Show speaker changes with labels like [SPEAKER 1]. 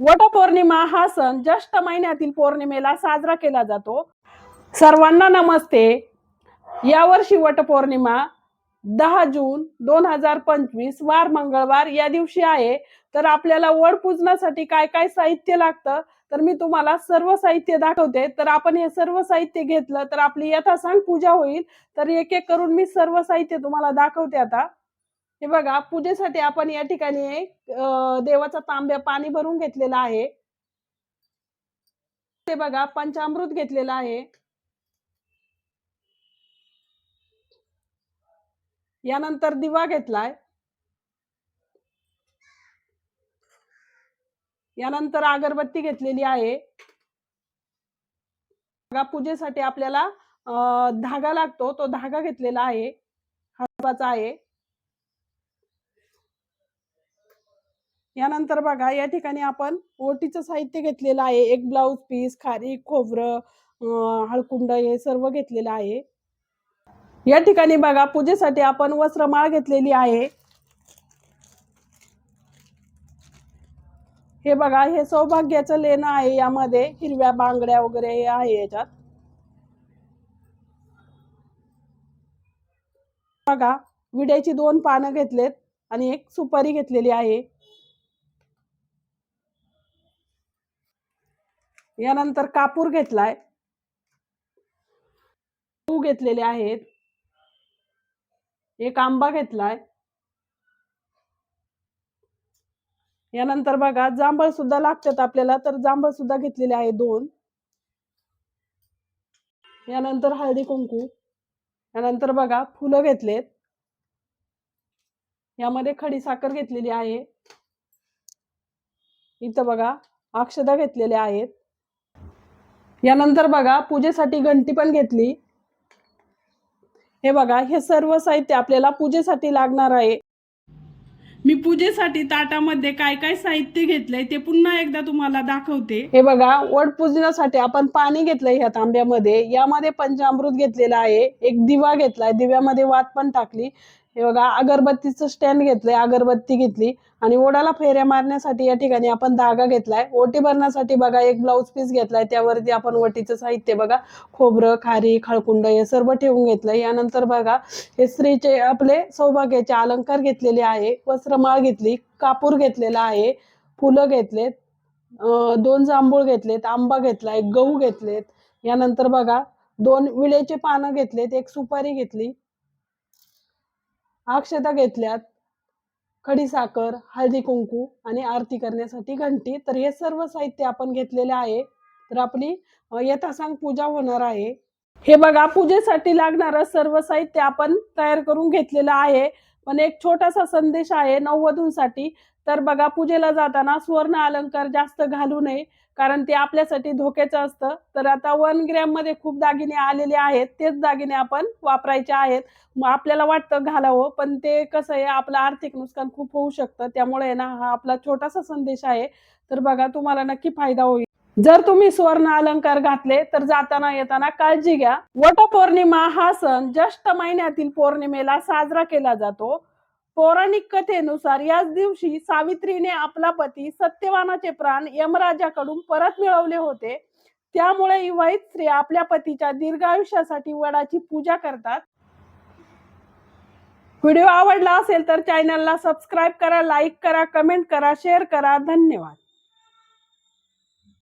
[SPEAKER 1] वटपौर्णिमा हा सण ज्येष्ठ महिन्यातील पौर्णिमेला साजरा केला जातो. सर्वांना नमस्ते. यावर्षी वटपौर्णिमा दहा जून दोन हजार पंचवीस वार मंगळवार या दिवशी आहे. तर आपल्याला वड पूजनासाठी काय काय साहित्य लागतं? तर मी तुम्हाला सर्व साहित्य दाखवते. तर आपण हे सर्व साहित्य घेतलं तर आपली यथासांग पूजा होईल. तर एक एक करून मी सर्व साहित्य तुम्हाला दाखवते आता. हे बघा पूजेसाठी आपण या ठिकाणी देवाचा तांब्या पाणी भरून घेतलेला आहे. ते बघा पंचामृत घेतलेला आहे. यानंतर दिवा घेतलाय. यानंतर अगरबत्ती घेतलेली आहे. बघा पूजेसाठी आपल्याला धागा लागतो. तो धागा घेतलेला आहे. हलवाचा आहे. यानंतर बघा या ठिकाणी आपण ओटीचं साहित्य घेतलेलं आहे. एक ब्लाऊज पीस खारी खोबरं हळकुंड हे सर्व घेतलेलं आहे. या ठिकाणी बघा पूजेसाठी आपण वस्त्रमाळ घेतलेली आहे. हे बघा हे सौभाग्याचं लेणं आहे यामध्ये. हिरव्या बांगड्या वगैरे हे आहे याच्यात. बघा विड्याची दोन पानं घेतलेत आणि एक सुपारी घेतलेली आहे. यानंतर कापूर घेतलाय. गहू घेतलेले आहेत. एक आंबा घेतलाय. यानंतर बघा जांभळ सुद्धा लागतात आपल्याला तर जांभळ सुद्धा घेतलेले आहे दोन. यानंतर हळदी कुंकू. यानंतर बघा फुलं घेतलेत. यामध्ये खडी साखर घेतलेली आहे. इथं बघा अक्षदा घेतलेल्या आहेत. यानंतर बघा पूजेसाठी घंटी पण घेतली. हे बघा हे सर्व साहित्य आपल्याला पूजेसाठी लागणार आहे. मी पूजेसाठी ताटामध्ये काय काय साहित्य घेतलंय ते पुन्हा एकदा तुम्हाला दाखवते. हे बघा वड पूजनासाठी आपण पाणी घेतलंय ह्या तांब्यामध्ये. यामध्ये पंचामृत घेतलेलं आहे. एक दिवा घेतलाय. दिव्यामध्ये वात पण टाकली. हे बघा अगरबत्तीचं स्टँड घेतलंय अगरबत्ती घेतली. आणि ओढाला फेऱ्या मारण्यासाठी या ठिकाणी आपण धागा घेतलाय. ओटी भरण्यासाठी बघा एक ब्लाऊज पीस घेतलाय. त्यावरती आपण वटीचं साहित्य बघा खोबरं खारी खळकुंड हे सर्व ठेवून घेतलंय. यानंतर बघा हे स्त्रीचे आपले सौभाग्याचे अलंकार घेतलेले आहे वस्त्रमाळ घेतली कापूर घेतलेला आहे फुलं घेतलेत दोन जांभूळ घेतलेत आंबा घेतलाय गहू घेतलेत. यानंतर बघा दोन विळेचे पानं घेतलेत एक सुपारी घेतली अक्षता घेतल्यात. खडीसाखर हळदी कुंकू आणि आरती करण्यासाठी घंटी. तर हे सर्व साहित्य आपण घेतलेले आहे. तर आपली अं, यथासांग पूजा होणार आहे. हे बघा पूजेसाठी लागणारं सर्व साहित्य आपण तयार करून घेतलेलं आहे. पण एक छोटासा संदेश आहे नववधूंसाठी तर बघा पूजेला जाताना सुवर्ण अलंकार जास्त घालू नये कारण ते आपल्यासाठी धोक्याचं असतं. तर आता वन ग्रॅममध्ये खूप दागिने आलेले आहेत तेच दागिने आपण वापरायचे आहेत. मग आपल्याला वाटतं घालावं पण ते कसं आहे आपलं आर्थिक नुकसान खूप होऊ शकतं. त्यामुळे आहे ना हा आपला छोटासा संदेश आहे. तर बघा तुम्हाला नक्की फायदा होईल. जर तुम्ही सुवर्ण अलंकार घातले तर जाताना येताना काळजी घ्या. वटपौर्णिमा हा सण ज्येष्ठ महिन्यातील पौर्णिमेला साजरा केला जातो. पौराणिक कथेनुसार याच दिवशी सावित्रीने आपला पती सत्यवानाचे प्राण यमराजाकडून परत मिळवले होते. त्यामुळे इवाहित स्त्री आपल्या पतीच्या दीर्घायुष्यासाठी वडाची पूजा करतात. व्हिडिओ आवडला असेल तर चॅनलला सबस्क्राईब करा लाईक करा कमेंट करा शेअर करा. धन्यवाद.